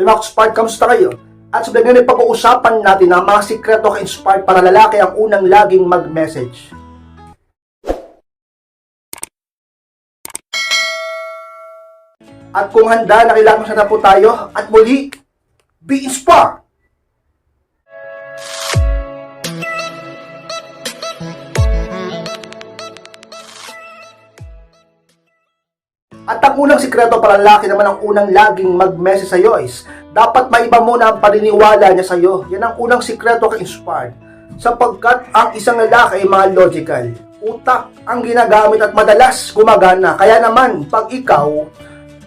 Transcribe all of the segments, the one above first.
Hello mga Spark, kamusta kayo? At sa ganyan ay pag-uusapan natin ang mga sikreto ka-inspired para lalaki ang unang laging mag-message. At kung handa, nakilaman na po tayo at muli, be inspired! At ang unang sikreto para lalaki naman ang unang laging mag-message sa'yo is dapat maiba muna ang paniniwala niya sa'yo. Yan ang unang sikreto ka-inspired. Sapagkat ang isang lalaki ay mga logical. Utak ang ginagamit at madalas gumagana. Kaya naman, pag ikaw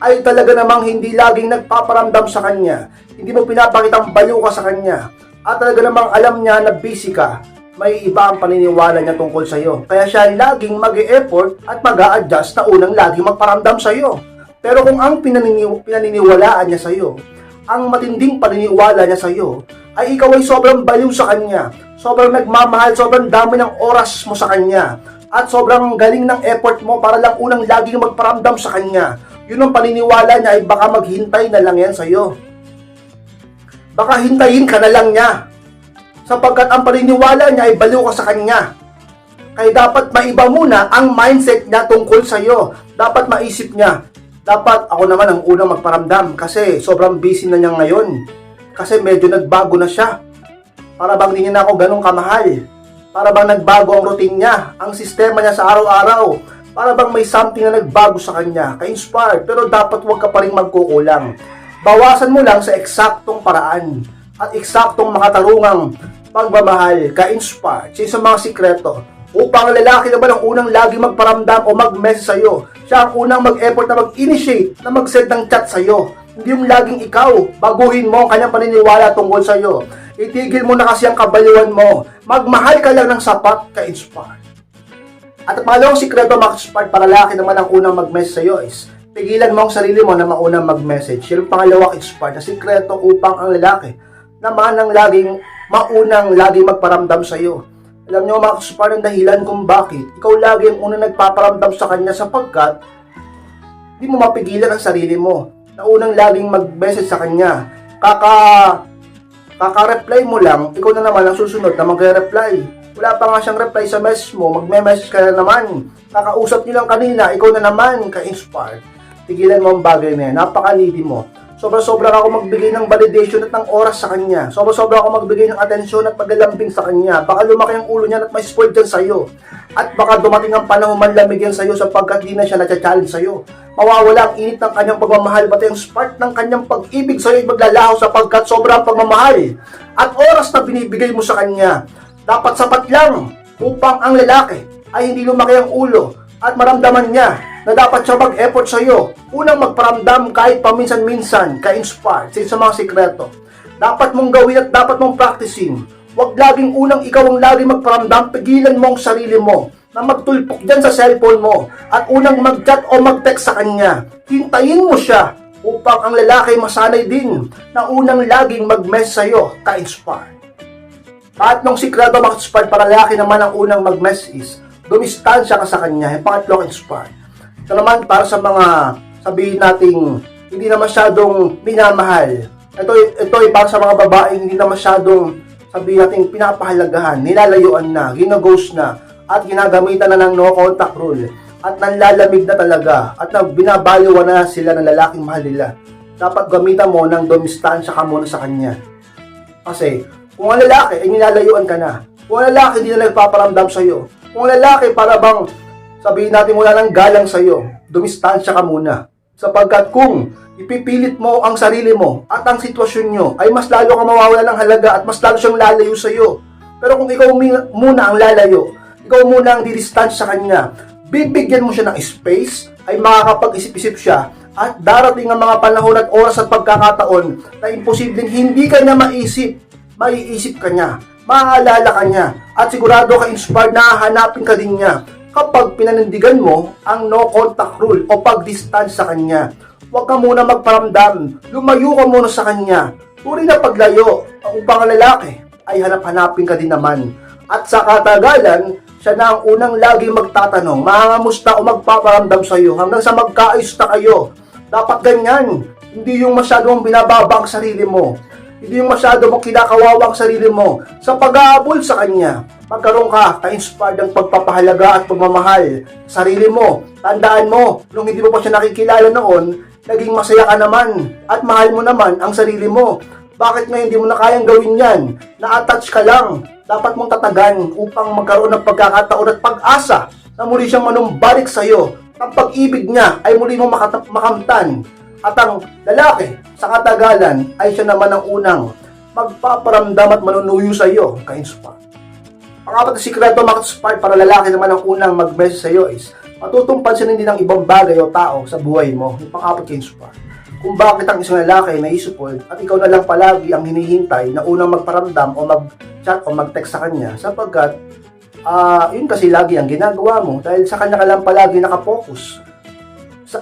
ay talaga namang hindi laging nagpaparamdam sa kanya, hindi mo pinapakitang baliw ka sa kanya, at talaga namang alam niya na busy ka, may iba ang paniniwala niya tungkol sa iyo. Kaya siya laging mag effort at mag adjust na unang laging magparamdam sa iyo. Pero kung ang pinanini- pinaniniwalaan niya sa iyo, ang matinding paniniwala niya sa iyo, ay ikaw ay sobrang baliw sa kanya, sobrang nagmamahal, sobrang dami ng oras mo sa kanya, at sobrang galing ng effort mo para lang unang laging magparamdam sa kanya. Yun ang paniniwala niya ay baka maghintay na lang yan sa iyo. Baka hintayin ka na lang niya sapagkat ang paniniwala niya ay baliw ka sa kanya. Kaya dapat maiba muna ang mindset niya tungkol sa iyo. Dapat maisip niya, dapat ako naman ang unang magparamdam kasi sobrang busy na niya ngayon. Kasi medyo nagbago na siya. Para bang hindi niya ako ganun kamahal. Para bang nagbago ang routine niya, ang sistema niya sa araw-araw. Para bang may something na nagbago sa kanya, ka-inspired. Pero dapat huwag ka pa rin magkukulang. Bawasan mo lang sa eksaktong paraan at eksaktong makatarungang pagmamahal, ka-inspire, sa mga sikreto, upang ang lalaki naman ang unang lagi magparamdam o mag-message sa'yo. Siya ang unang mag-effort na mag-initiate, na mag-send ng chat sa'yo. Hindi yung laging ikaw, baguhin mo ang kanyang paniniwala tungkol sa'yo. Itigil mo na kasi ang kabaliwan mo. Magmahal ka lang ng sapat, ka-inspire. At ang pangalawang sikreto mag-spark para lalaki naman ang unang mag-message sa'yo is pigilan mo ang sarili mo na maunang mag-message. Yan ang pangalawang expert na sikreto upang ang lalaki naman ang laging maunang laging magparamdam sa iyo. Alam niyo mga kaspar ang dahilan kung bakit ikaw lagi ang unang nagpaparamdam sa kanya sapagkat di mo mapigilan ang sarili mo na unang laging mag-message sa kanya. Kaka kaka-reply mo lang, ikaw na naman ang susunod na magre-reply. Wala pa nga siyang reply sa message mo, magme-message ka na naman. Kakausap niyo lang kanina, ikaw na naman ka-inspired. Tigilan mo ang bagay na yan, napaka-needy mo. Sobra-sobra ako magbigay ng validation at ng oras sa kanya. Sobra-sobra ako magbigay ng atensyon at paglalambing sa kanya. Baka lumaki ang ulo niya at may spoiled yan sa'yo. At baka dumating ang panahon manlamig yan sa'yo sapagkat di na siya na-challenge sa'yo. Mawawala ang init ng kanyang pagmamahal pati ang spark ng kanyang pag-ibig sa'yo ay maglalaho sapagkat sobrang pagmamahal. At oras na binibigay mo sa kanya, dapat sapat lang upang ang lalaki ay hindi lumaki ang ulo at maramdaman niya na dapat siya mag-effort sa iyo. Unang magparamdam kahit paminsan-minsan, ka-inspire sa mga sikreto. Dapat mong gawin at dapat mong practicing. Huwag laging unang ikaw ang laging magparamdam, pigilan mo ang sarili mo na magtulpok dyan sa cellphone mo at unang mag-chat o mag-text sa kanya. Hintayin mo siya upang ang lalaki masanay din na unang laging mag-mess sa iyo, ka-inspire. Tatlong sikreto mag-inspire para lalaki naman ang unang mag-mess is dumistansya ka sa kanya. Yung pangatlong inspire. Ito naman para sa mga sabihin nating hindi na masyadong minamahal. Ito, ito ay para sa mga babaeng hindi na masyadong sabihin nating pinapahalagahan, nilalayuan na, ginaghost na, at ginagamitan na ng no contact rule. At nanlalamig na talaga, at na binabaliwan na sila ng lalaking mahal nila. Dapat gamitan mo ng dumistansya ka muna sa kanya. Kasi, kung ang lalaki ay nilalayuan ka na, kung ang lalaki hindi na nagpaparamdam sa'yo, kung ang lalaki para bang sabihin natin wala ng galang sa'yo, dumistansya ka muna. Sapagkat kung ipipilit mo ang sarili mo at ang sitwasyon nyo, ay mas lalo ka mawawala ng halaga at mas lalo siyang lalayo sa'yo. Pero kung ikaw muna ang lalayo, ikaw muna ang didistansya sa kanya, bibigyan mo siya ng space, ay makakapag-isip-isip siya at darating ang mga panahon at oras at pagkakataon na imposibleng hindi ka niya maisip, maiisip ka niya, maaalala ka niya, at sigurado ka inspired na hanapin ka din niya kapag pinanindigan mo ang no contact rule o pag-distance sa kanya. Huwag ka muna magparamdam, lumayo ka muna sa kanya. Turing na paglayo, ang upang ang lalaki ay hanap-hanapin ka din naman. At sa katagalan, siya na ang unang lagi magtatanong, mangangamusta o magpaparamdam sa iyo hanggang sa magkaayos na kayo. Dapat ganyan. Hindi yung masyado mong binababa ang sarili mo. Hindi yung masyado mong kinakawawa ang sarili mo sa pag-aabol sa kanya. Magkaroon ka, ka-inspired ng pagpapahalaga at pagmamahal sa sarili mo. Tandaan mo, nung hindi mo pa siya nakikilala noon, naging masaya ka naman at mahal mo naman ang sarili mo. Bakit ngayon hindi mo na kayang gawin yan? Na-attach ka lang. Dapat mong tatagan upang magkaroon ng pagkakataon at pag-asa na muli siyang manumbalik sa iyo. Ang pag-ibig niya ay muli mong makamtan. At ang lalaki sa katagalan ay siya naman ang unang magpaparamdam at manunuyo sa iyo, ka-inspire. Pangapat na sikreto makaspark para lalaki naman ang unang mag-message sa iyo is matutong pansinin din ng ibang bagay o tao sa buhay mo. Yung pangapat kay inspire. Kung bakit ang isang lalaki na isupport at ikaw na lang palagi ang hinihintay na unang magparamdam o mag-chat o mag-text sa kanya sapagkat ah yun kasi lagi ang ginagawa mo dahil sa kanya ka lang palagi nakafocus.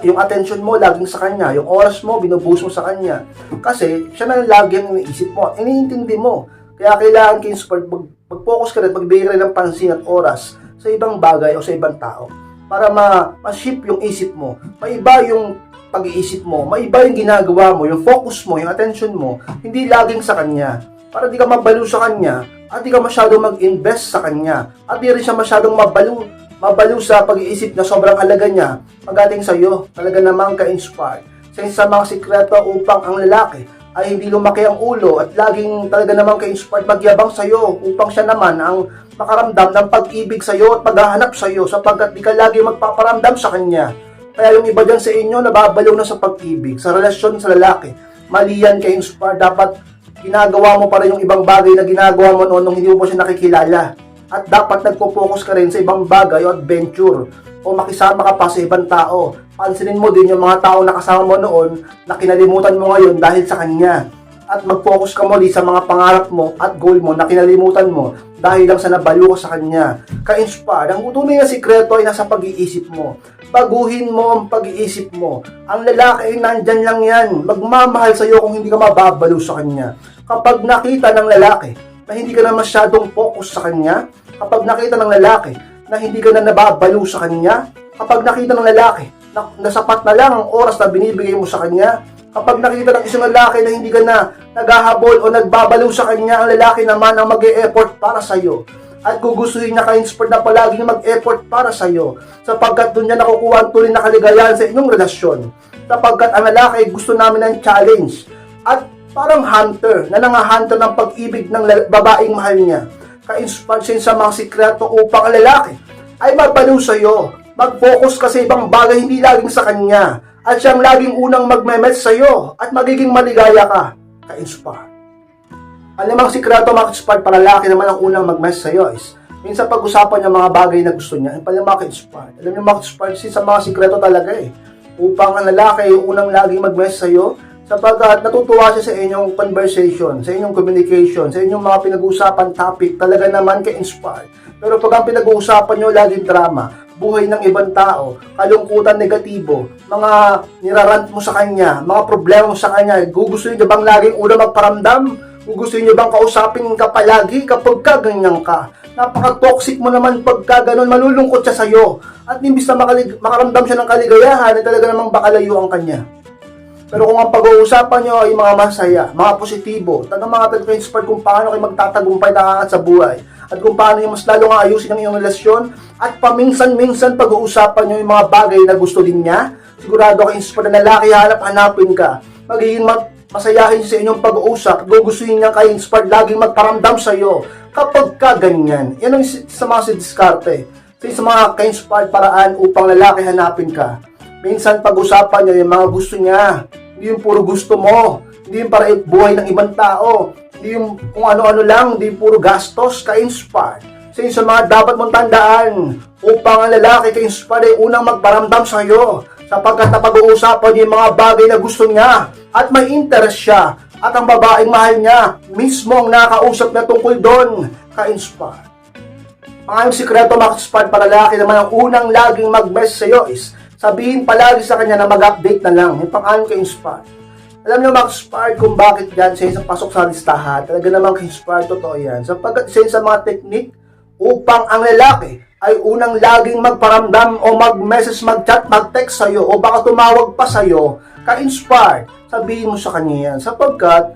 Yung attention mo laging sa kanya, yung oras mo binubuhos mo sa kanya. Kasi siya na lagi ang iniisip mo, iniintindi mo. Kaya kailangan kayo support, mag, mag-focus ka rin, magbigay rin ng pansin at oras sa ibang bagay o sa ibang tao para ma- ma-shift yung isip mo. Maiba yung pag-iisip mo, maiba yung ginagawa mo, yung focus mo, yung attention mo, hindi laging sa kanya. Para di ka mabaliw sa kanya at di ka masyadong mag-invest sa kanya at di rin siya masyadong mabaliw mabaliw sa pag-iisip na sobrang alaga niya pagdating sa iyo. Talaga namang ka-inspired. Sa isa sa mga sikreto upang ang lalaki ay hindi lumaki ang ulo at laging talaga namang ka-inspired magyabang sa iyo upang siya naman ang makaramdam ng pag-ibig sa iyo at paghahanap sa iyo sapagkat di ka lagi magpaparamdam sa kanya. Kaya yung iba dyan sa inyo nababaliw na sa pag-ibig, sa relasyon sa lalaki. Mali yan ka-inspired. Dapat ginagawa mo pa rin yung ibang bagay na ginagawa mo noon nung hindi mo pa siya nakikilala. At dapat nagpo-focus ka rin sa ibang bagay o adventure o makisama ka pa sa ibang tao. Pansinin mo din yung mga tao na kasama mo noon na kinalimutan mo ngayon dahil sa kanya. At mag-focus ka muli sa mga pangarap mo at goal mo na kinalimutan mo dahil lang sa nabaliw ka sa kanya. Ka-inspire. Ang tunay na sikreto ay nasa pag-iisip mo. Baguhin mo ang pag-iisip mo. Ang lalaki ay nandyan lang yan. Magmamahal sa iyo kung hindi ka mababaliw sa kanya. Kapag nakita ng lalaki na hindi ka na masyadong focus sa kanya, kapag nakita ng lalaki na hindi ka na nababaliw sa kanya, kapag nakita ng lalaki na, na sapat na lang ang oras na binibigay mo sa kanya, kapag nakita ng isang lalaki na hindi ka na naghahabol o nagbabaliw sa kanya, ang lalaki naman ang mag effort para sa iyo. At gugustuhin niya ka-inspired na palagi na mag-effort para sa iyo sapagkat doon niya nakukuha ang tuloy na kaligayahan sa inyong relasyon. Sapagkat ang lalaki gusto namin ng challenge. At parang hunter na nangahunter ng pag-ibig ng babaeng mahal niya. Ka-inspired siya sa mga sikreto upang ang lalaki ay mabaliw sa iyo. Mag-focus ka sa ibang bagay hindi laging sa kanya. At siyang laging unang magme-match sa iyo at magiging maligaya ka. Ka-inspired. Alam ang sikreto mga inspired para lalaki naman ang unang mag-mess sa iyo is minsan pag-usapan niya mga bagay na gusto niya, yung pala mga inspired Alam niyo mga inspired sa mga sikreto talaga eh. Upang ang lalaki yung unang laging mag-mess sa iyo, sapagkat natutuwa siya sa inyong conversation, sa inyong communication, sa inyong mga pinag-uusapan topic, talaga naman ka-inspired. Pero pag ang pinag-uusapan nyo laging drama, buhay ng ibang tao, kalungkutan negatibo, mga nirarant mo sa kanya, mga problema mo sa kanya, gugustuhin niyo bang laging una magparamdam? Gugustuhin niyo bang kausapin ka palagi kapag ka ganyan ka? Napaka-toxic mo naman pagka ganun, malulungkot siya sa'yo. At imbis na makalig- makaramdam siya ng kaligayahan, ay talaga namang bakalayo ang kanya. Pero kung ang pag-uusapan nyo ay mga masaya, mga positibo, tagang mga tag-inspire kung paano kayo magtatagumpay na sa buhay, at kung paano yung mas lalo nga ayusin ang iyong relasyon, at paminsan-minsan pag-uusapan nyo yung mga bagay na gusto din niya, sigurado ka inspire na lalaki, hanap-hanapin ka, magiging ma- masayahin sa inyong pag-uusap, gugustuhin niya kayo inspired, laging magparamdam sa iyo, kapag ka ganyan. Yan ang sa mga si diskarte. Sa sa mga ka-inspired paraan upang lalaki hanapin ka. Minsan pag-usapan niya yung mga gusto niya. Hindi yung puro gusto mo. Hindi yung para buhay ng ibang tao. Hindi yung kung ano-ano lang. Hindi yung puro gastos. Ka-inspired. Sa sa mga dapat mong tandaan upang ang lalaki ka-inspired ay unang magparamdam sa iyo. Sapagkat napag-uusapan niya yung mga bagay na gusto niya at may interest siya at ang babaeng mahal niya mismo ang nakausap na tungkol doon ka-inspire. Mga sikreto makaspan para lalaki naman ang unang laging mag-mess sa iyo is sabihin palagi sa kanya na mag-update na lang. Yung pang-ayon ka inspire. Alam niyo makaspan kung bakit yan sa isang pasok sa listahan. Talaga naman ka-inspire, totoo yan. Sapagkat isa sa mga technique upang ang lalaki ay unang laging magparamdam o mag-message, mag-chat, mag-text sa iyo o baka tumawag pa sa iyo ka-inspired sabihin mo sa kanya yan. Sapagkat,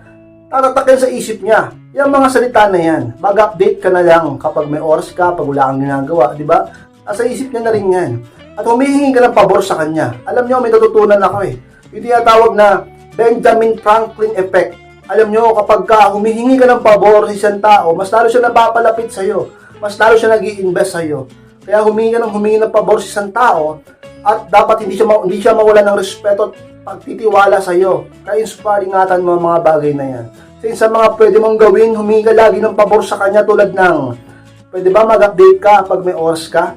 tatatakin sa isip niya. Yung mga salita na yan, mag-update ka na lang kapag may oras ka, pag wala kang ginagawa, di ba? Nasa isip niya na rin yan. At humihingi ka ng pabor sa kanya. Alam niyo, may natutunan ako eh. Yung tinatawag na Benjamin Franklin effect. Alam niyo, kapag ka humihingi ka ng pabor sa isang tao, mas lalo siya napapalapit sa'yo. Mas lalo siya nag invest sa'yo. Kaya humingi ka ng humingi ng pabor sa isang tao at dapat hindi siya, ma- hindi siya mawala ng respeto at pagtitiwala sa'yo. Kaya inspire ingatan mo ang mga bagay na yan. Since sa mga pwede mong gawin, humingi ka lagi ng pabor sa kanya tulad ng pwede ba mag-update ka pag may oras ka?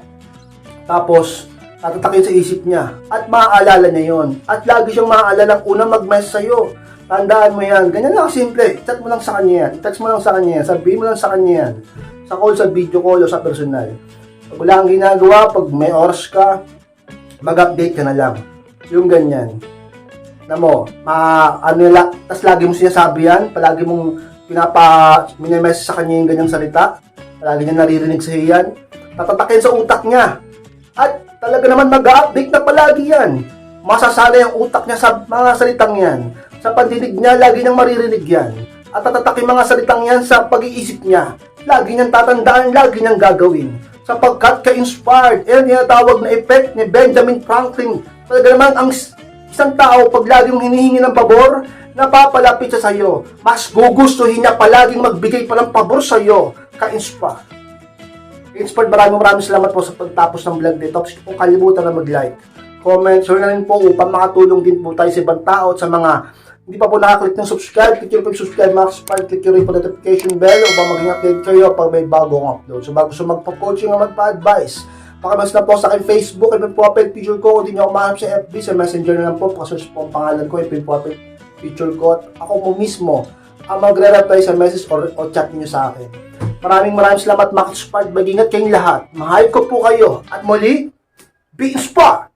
Tapos, tatatakin sa isip niya. At maaalala niya yon. At lagi siyang maaalala ang unang mag-mess sa'yo. Tandaan mo yan. Ganyan lang simple. I-chat mo lang sa kanya yan. I-text mo lang sa kanya yan. Sabihin mo lang sa kanya yan. Sa call, sa video call, o sa personal. Pag wala kang ginagawa, pag may oras ka, mag-update ka na lang. Yung ganyan. Na mo, ma, ano nila, tas lagi mo sinasabi yan, palagi mong pinapa, minimessage sa kanya yung ganyang salita, palagi niya naririnig sa yan, tatatakin sa utak niya. At talaga naman mag-update na palagi yan. Masasala yung utak niya sa mga salitang yan. Sa pandinig niya, lagi niyang maririnig yan. At tatatakin mga salitang yan sa pag-iisip niya. Lagi niyang tatandaan, lagi niyang gagawin. Sapagkat ka-inspired, yan yung tawag na effect ni Benjamin Franklin. Talaga naman, ang isang tao, pag laging hinihingi ng pabor, napapalapit siya sa'yo. Mas gugustuhin niya palaging magbigay pa ng pabor sa'yo. Ka-inspire. Inspired, maraming maraming salamat po sa pagtapos ng vlog dito. Please kung kalimutan na mag-like, comment, share na rin po upang makatulong din po tayo sa ibang tao at sa mga hindi pa po nakaklik ng subscribe, click nyo po yung subscribe, mga subscribe, click nyo po notification bell upang maging update kayo pag may bagong upload. So bago sa magpa-coaching o magpa-advise, Pakimas na po sa akin Facebook, ipin po apel picture ko, kung hindi nyo ako mahanap sa FB, sa messenger na lang po, pasearch po ang pangalan ko, ipin po apel picture ko, at ako mo mismo ang magre-reply sa message or, o chat niyo sa akin. Maraming maraming salamat, Max Spark. Mag-ingat kayong lahat. Mahal ko po kayo. At muli, be inspired!